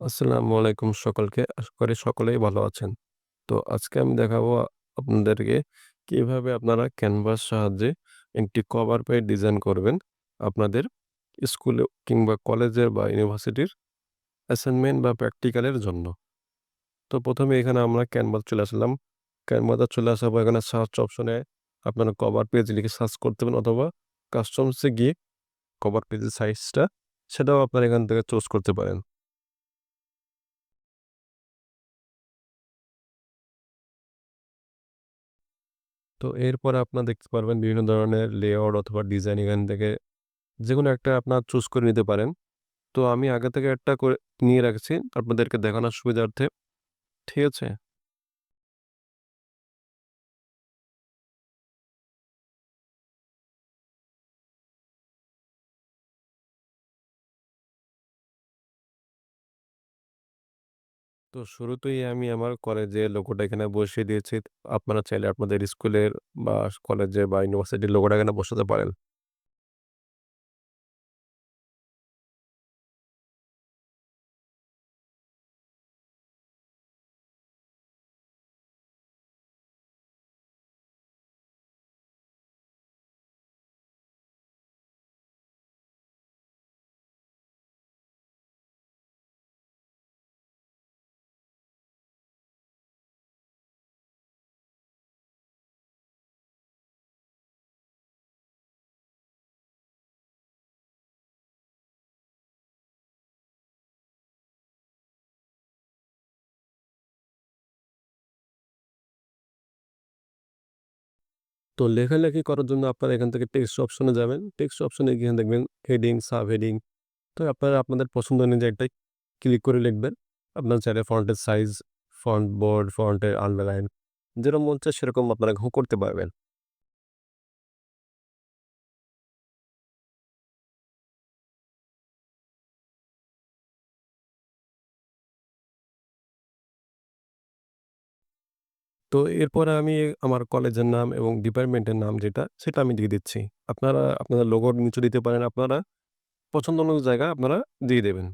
আসসালামু আলাইকুম সকলকে। আশা করি সকলেই ভালো আছেন। তো আজকে আমি দেখাবো আপনাদেরকে কীভাবে আপনারা ক্যানভাস সাহায্যে একটি কভার পেজ ডিজাইন করবেন। আপনাদের স্কুলে কিংবা কলেজের বা ইউনিভার্সিটির অ্যাসাইনমেন্ট বা প্র্যাকটিক্যালের জন্য। তো ১ম এ এখানে আমরা ক্যানভাস চলে আসলাম। ক্যানভাসে চলে আসার পর এখানে সার্চ অপশনে আপনারা কভার পেজ লিখে সার্চ করতে পারেন অথবা কাস্টমস গিয়ে কভার পেজের সাইজটা সেটাও আপনারা এখান থেকে চুজ করতে পারেন। তো এরপর আপনার দেখতে পারবেন বিভিন্ন ধরনের লেয়ার অথবা ডিজাইন এখান থেকে যে কোনো একটা আপনার চুজ করে নিতে পারেন। তো আমি আগে থেকে একটা করে নিয়ে রাখছি, আপনাদেরকে দেখানোর সুবিধার্থে। ঠিক আছে? তো শুরুতেই আমি আমার কলেজের লোগোটা এখানে বসিয়ে দিয়েছি। আপনারা চাইলে আপনাদের স্কুলের বা কলেজে বা ইউনিভার্সিটির লোগোটা এখানে বসাতে পারেন। তো লেখালেখি করার জন্য আপনারা এখান থেকে টেক্সট অপশনে যাবেন। টেক্সট অপশনে গিয়ে দেখবেন হেডিং, সাব হেডিং। তো আপনারা আপনাদের পছন্দ অনুযায়ী একটাই ক্লিক করে লিখবেন। আপনার চাইলে ফন্টের সাইজ, ফন্ট বোর্ড ফন্টের আন্ডারলাইন যেরকম মন চায় সেরকম আপনারা করতে পারবেন। তো এরপরে আমি আমার কলেজের নাম এবং ডিপার্টমেন্টের নাম যেটা, সেটা আমি দিয়ে দিচ্ছি। আপনারা আপনাদের লোগোর নিচে দিতে পারেন। আপনারা পছন্দ অনুযায়ী জায়গা আপনারা দিয়ে দেবেন।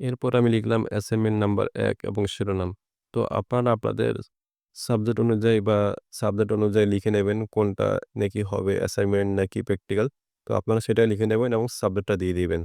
এরপর আমি লিখলাম অ্যাসাইনমেন্ট নাম্বার এক এবং শিরোনাম। তো আপনারা আপনাদের সাবজেক্ট অনুযায়ী বা সাবজেক্ট অনুযায়ী লিখে নেবেন কোনটা নাকি হবে অ্যাসাইনমেন্ট নাকি প্র্যাকটিক্যাল। তো আপনারা সেটা লিখে নেবেন এবং সাবজেক্টটা দিয়ে দিবেন।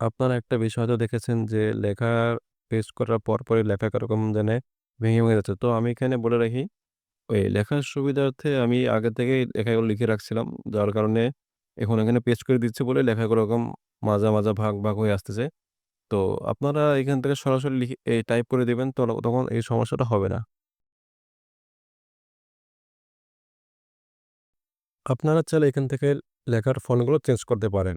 আপনারা একটা বিষয় হয়তো দেখেছেন যে লেখা পেস্ট করার পরপরই লেখা কীরকম জানি ভেঙে, ভেঙে যাচ্ছে। তো আমি এখানে বলে রাখি, ওই লেখার সুবিধার্থে আমি আগে থেকেই লেখাগুলো লিখে রাখছিলাম। যার কারণে এখন এখানে পেস্ট করে দিচ্ছি বলে লেখাগুলো এরকম মাজা, মাজা ভাগ, ভাগ হয়ে আসতেছে। তো আপনারা এখান থেকে সরাসরি লিখে টাইপ করে দিবেন তো তখন এই সমস্যাটা হবে না। আপনারা চাইলে এখান থেকে লেখার ফন্টগুলো চেঞ্জ করতে পারেন।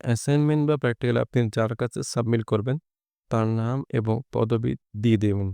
অ্যাসাইনমেন্ট বা প্র্যাকটিক্যাল আপনি যার কাছে সাবমিট করবেন, তার নাম এবং পদবি দিয়ে দেবেন।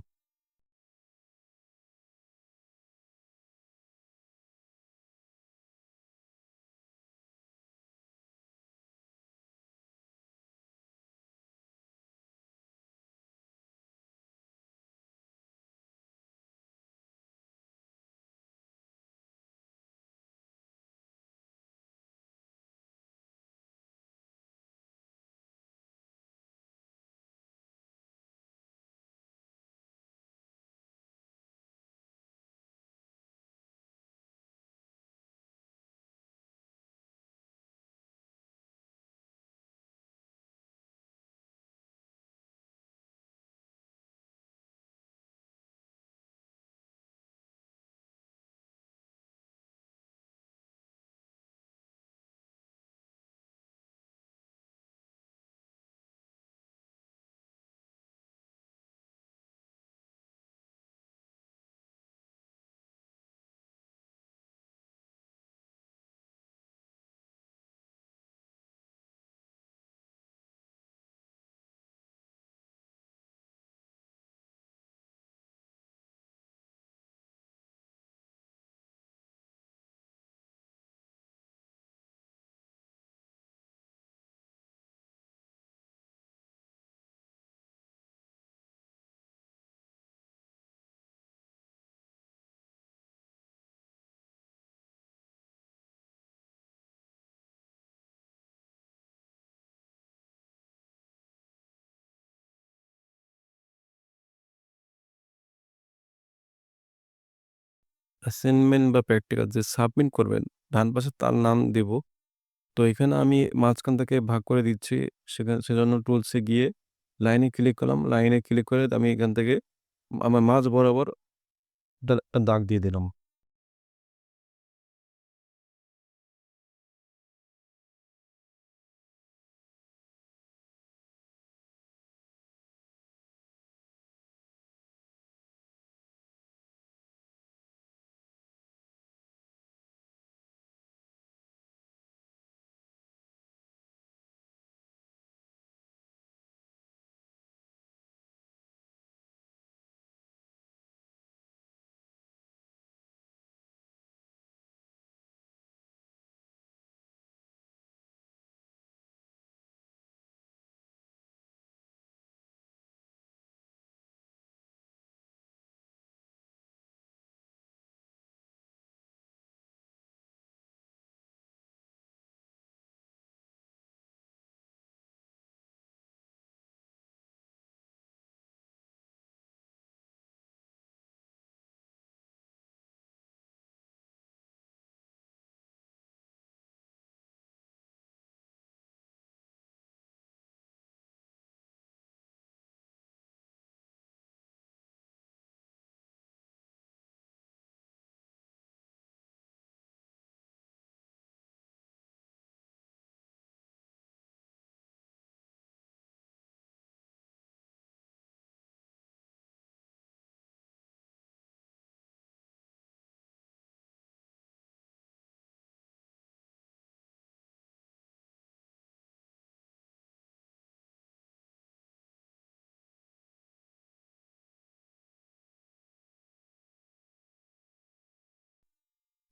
অ্যাসাইনমেন্ট বা প্র্যাকটিক্যাল যে সাবমিট করবেন, ডান পাশে তার নাম দেব। তো এখানে আমি মাঝখান থেকে ভাগ করে দিচ্ছি। সেখানে সেজন্য টুলসে গিয়ে লাইনে ক্লিক করলাম। লাইনে ক্লিক করে আমি এখান থেকে আমার মাঝ বরাবর দাগ দিয়ে দিলাম।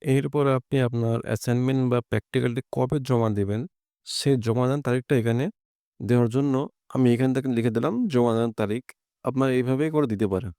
এরপর আপনি আপনার অ্যাসাইনমেন্ট বা প্র্যাকটিক্যালটি কবে জমা দেবেন, সে জমা দেন তারিখটা এখানে দেওয়ার জন্য আমি এখান থেকে লিখে দিলাম জমা দেওয়ার তারিখ। আপনার এইভাবেই করে দিতে পারেন।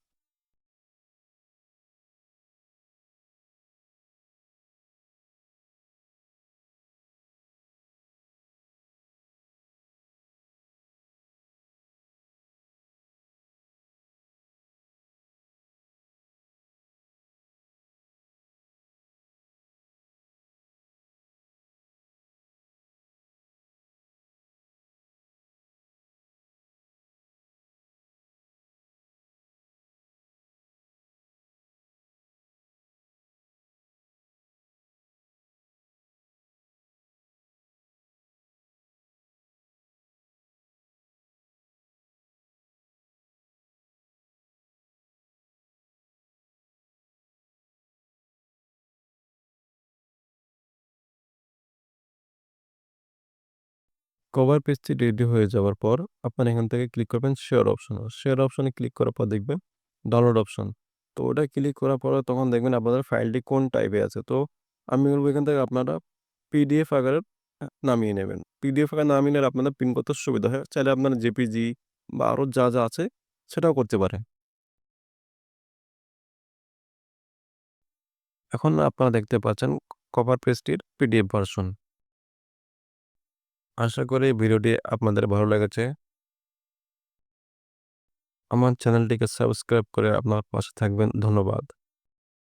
কভার পেজটি রেডি হয়ে যাওয়ার পর আপনারা এখান থেকে ক্লিক করবেন শেয়ার অপশন শেয়ার অপশনে ক্লিক করার পর দেখবেন ডাউনলোড অপশন। তো ওটা ক্লিক করার পরে তখন দেখবেন আপনাদের ফাইলটি কোন টাইপে আছে। তো আমি বলব এখান থেকে আপনারা পিডিএফ আকারে নামিয়ে নেবেন। পিডিএফ আকারে নামিয়ে নিলে আপনাদের প্রিন্ট করতে সুবিধা হয়। চাইলে আপনারা জেপিজি বা আরও যা, যা আছে সেটাও করতে পারে এখন আপনারা দেখতে পাচ্ছেন কভার পেজটির পিডিএফ ভার্সন। আশা করি ভিডিওটি আপনাদের ভালো লেগেছে। আমার চ্যানেলটিকে সাবস্ক্রাইব করে আপনার পাশে থাকবেন। ধন্যবাদ।